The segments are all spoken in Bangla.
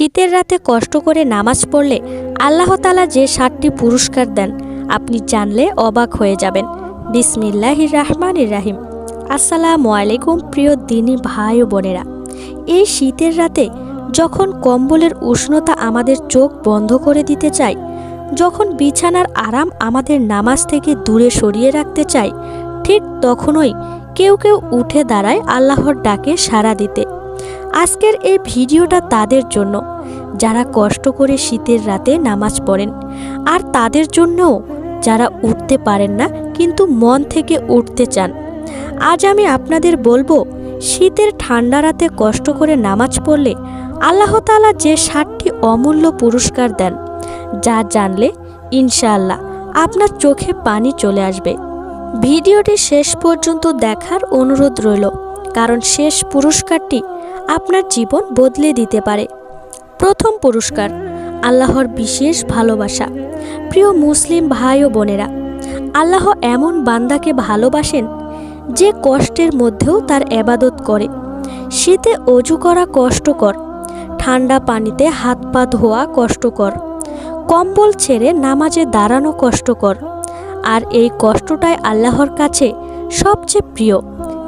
শীতের রাতে কষ্ট করে নামাজ পড়লে আল্লাহ তালা যে ষাটটি পুরস্কার দেন, আপনি জানলে অবাক হয়ে যাবেন। বিসমিল্লাহির রহমানির রাহিম। আসসালামু আলাইকুম প্রিয় দিনী ভাই ও বোনেরা। এই শীতের রাতে যখন কম্বলের উষ্ণতা আমাদের চোখ বন্ধ করে দিতে চায়, যখন বিছানার আরাম আমাদের নামাজ থেকে দূরে সরিয়ে রাখতে চায়, ঠিক তখনই কেউ কেউ উঠে দাঁড়ায় আল্লাহর ডাকে সাড়া দিতে। আজকের এই ভিডিওটা তাদের জন্য। যারা কষ্ট করে শীতের রাতে নামাজ পড়েন, আর তাদের জন্যও যারা উঠতে পারেন না, কিন্তু মন থেকে উঠতে চান। আজ আমি আপনাদের বলব, শীতের ঠান্ডা রাতে কষ্ট করে নামাজ পড়লে আল্লাহ তাআলা যে ষাটটি অমূল্য পুরস্কার দেন, যা জানলে ইনশাআল্লাহ আপনার চোখে পানি চলে আসবে। ভিডিওটি শেষ পর্যন্ত দেখার অনুরোধ রইল, কারণ শেষ পুরস্কারটি আপনার জীবন বদলে দিতে পারে। প্রথম পুরস্কার, আল্লাহর বিশেষ ভালোবাসা। প্রিয় মুসলিম ভাই ও বোনেরা, আল্লাহ এমন বান্দাকে ভালোবাসেন যে কষ্টের মধ্যেও তার এবাদত করে। শীতে অজু করা কষ্টকর, ঠান্ডা পানিতে হাত পা ধোয়া কষ্টকর, কম্বল ছেড়ে নামাজে দাঁড়ানো কষ্টকর। আর এই কষ্টটাই আল্লাহর কাছে সবচেয়ে প্রিয়।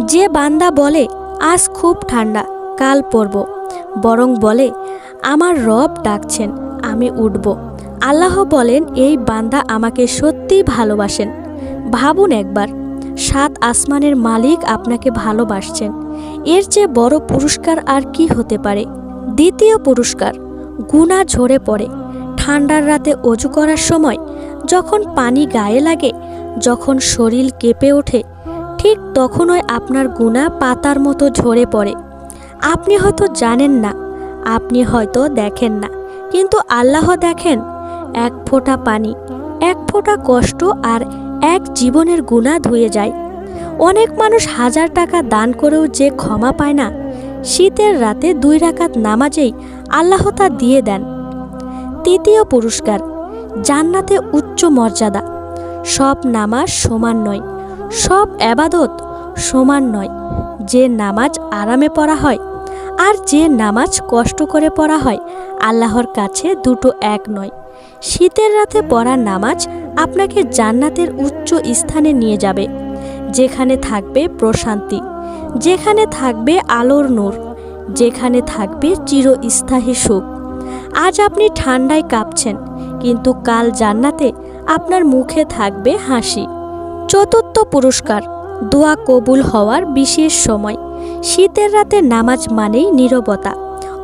যে বান্দা বলে, আজ খুব ঠান্ডা। কাল পড়ব। বরং বলে, আমার রব ডাকছেন, আমি উঠব। আল্লাহ বলেন, এই বান্দা আমাকে সত্যিই ভালোবাসেন। ভাবুন একবার, সাত আসমানের মালিক আপনাকে ভালোবাসছেন। এর চেয়ে বড় পুরস্কার আর কি হতে পারে? দ্বিতীয় পুরস্কার, গুণা ঝরে পড়ে। ঠান্ডার রাতে অজু করার সময়, যখন পানি গায়ে লাগে, যখন শরীর কেঁপে ওঠে, ঠিক তখনই আপনার গুণা পাতার মতো ঝরে পড়ে। আপনি হয়তো জানেন না, আপনি হয়তো দেখেন না। কিন্তু আল্লাহ দেখেন, এক ফোঁটা পানি, এক ফোঁটা কষ্ট আর এক জীবনের গুণা ধুয়ে যায়। অনেক মানুষ হাজার টাকা দান করেও যে ক্ষমা পায় না, শীতের রাতে দুই রাকাত নামাজেই আল্লাহ তা দিয়ে দেন। তৃতীয় পুরস্কার, জান্নাতে উচ্চ মর্যাদা। সব নামাজ সমান নয়, সব আবাদত সমান নয়। যে নামাজ আরামে পড়া হয় আর যে নামাজ কষ্ট করে পড়া হয়, আল্লাহর কাছে দুটো এক নয়। শীতের রাতে পড়া নামাজ আপনাকে জান্নাতের উচ্চ স্থানে নিয়ে যাবে, যেখানে থাকবে প্রশান্তি, যেখানে থাকবে আলোর নূর, যেখানে থাকবে চিরস্থায়ী সুখ। আজ আপনি ঠান্ডায় কাঁপছেন, কিন্তু কাল জান্নাতে আপনার মুখে থাকবে হাসি। চতুর্থ পুরস্কার, দোয়া কবুল হওয়ার বিশেষ সময়। শীতের রাতে নামাজ মানেই নীরবতা,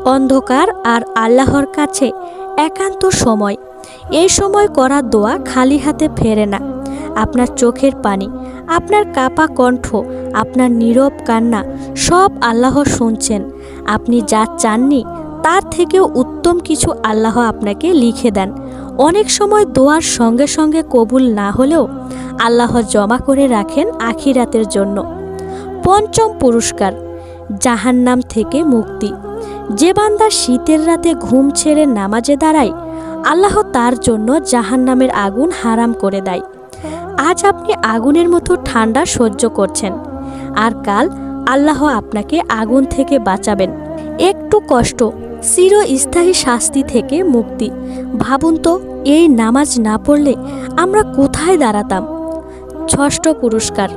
অন্ধকার আর আল্লাহর কাছে একান্ত সময়। এই সময় করা দোয়া খালি হাতে ফেরে না। আপনার চোখের পানি, আপনার কাপা কণ্ঠ, আপনার নীরব কান্না, সব আল্লাহ শুনছেন। আপনি যা চাননি, তার থেকেও উত্তম কিছু আল্লাহ আপনাকে লিখে দেন। অনেক সময় দোয়ার সঙ্গে সঙ্গে কবুল না হলেও আল্লাহ জমা করে রাখেন আখিরাতের জন্য। পঞ্চম পুরস্কার জাহান্নাম থেকে মুক্তি। যে বান্দা শীতের রাতে ঘুম ছেড়ে নামাজে দাঁড়ায়, আল্লাহ তার জন্য জাহান্নামের আগুন হারাম করে দেয়। আজ আপনি আগুনের মতো ঠান্ডা সহ্য করছেন। আর কাল আল্লাহ আপনাকে আগুন থেকে বাঁচাবেন। একটু কষ্ট, চিরস্থায়ী শাস্তি থেকে মুক্তি। ভাবুন তো, এই নামাজ না পড়লে আমরা কোথায় দাঁড়াতাম? ষষ্ঠ পুরস্কার,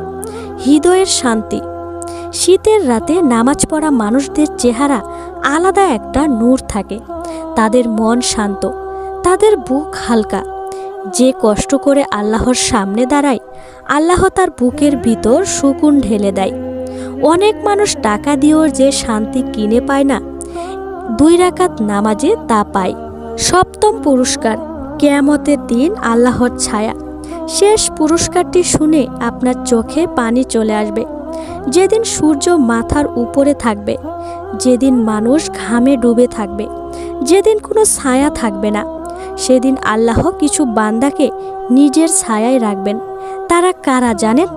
হৃদয়ের শান্তি। শীতের রাতে নামাজ পড়া মানুষদের চেহারা আলাদা একটা নূর থাকে। তাদের মন শান্ত, তাদের বুক হালকা। যে কষ্ট করে আল্লাহর সামনে দাঁড়ায়, আল্লাহ তার বুকের ভিতর সুকুন ঢেলে দেয়। অনেক মানুষ টাকা দিয়েও যে শান্তি কিনে পায় না, দুই রাকাত নামাজে তা পায়। সপ্তম পুরস্কার, কেয়ামতের দিন আল্লাহর ছায়া। শেষ পুরস্কারটি শুনে আপনার চোখে পানি চলে আসবে। যেদিন সূর্য মাথার উপরে থাকবে, যেদিন মানুষ ঘামে ডুবে থাকবে, যেদিন কোনো ছায়া থাকবে না, সেদিন আল্লাহ কিছু বান্দাকে নিজের ছায়ায় রাখবেন। তারা কারা জানেন?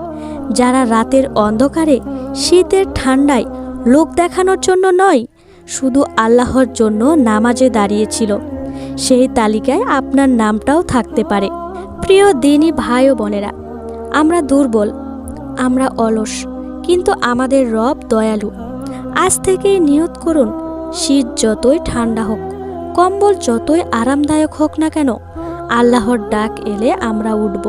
যারা রাতের অন্ধকারে শীতের ঠান্ডায় লোক দেখানোর জন্য নয়, শুধু আল্লাহর জন্য নামাজে দাঁড়িয়েছিল সেই তালিকায় আপনার নামটাও থাকতে পারে। প্রিয় দিনী ভাই ও বোনেরা, আমরা দুর্বল, আমরা অলস কিন্তু আমাদের রব দয়ালু। আজ থেকেই নিয়ত করুন, শীত যতই ঠান্ডা হোক, কম্বল যতই আরামদায়ক হোক না কেন, আল্লাহর ডাক এলে আমরা উঠব।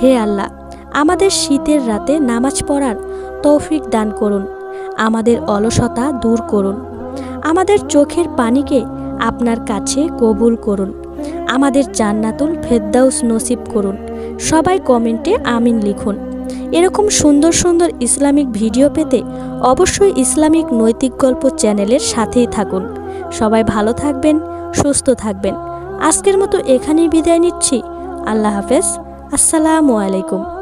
হে আল্লাহ, আমাদের শীতের রাতে নামাজ পড়ার তৌফিক দান করুন, আমাদের অলসতা দূর করুন, আমাদের চোখের পানিকে আপনার কাছে কবুল করুন, আমাদের জান্নাতুল ফেদ্দাউস নসিব করুন। সবাই কমেন্টে আমিন লিখুন। এরকম সুন্দর সুন্দর ইসলামিক ভিডিও পেতে অবশ্যই ইসলামিক নৈতিক গল্প চ্যানেলের সাথেই থাকুন। সবাই ভালো থাকবেন, সুস্থ থাকবেন। আজকের মতো এখানেই বিদায় নিচ্ছি। আল্লাহ হাফেজ। আসসালামু আলাইকুম।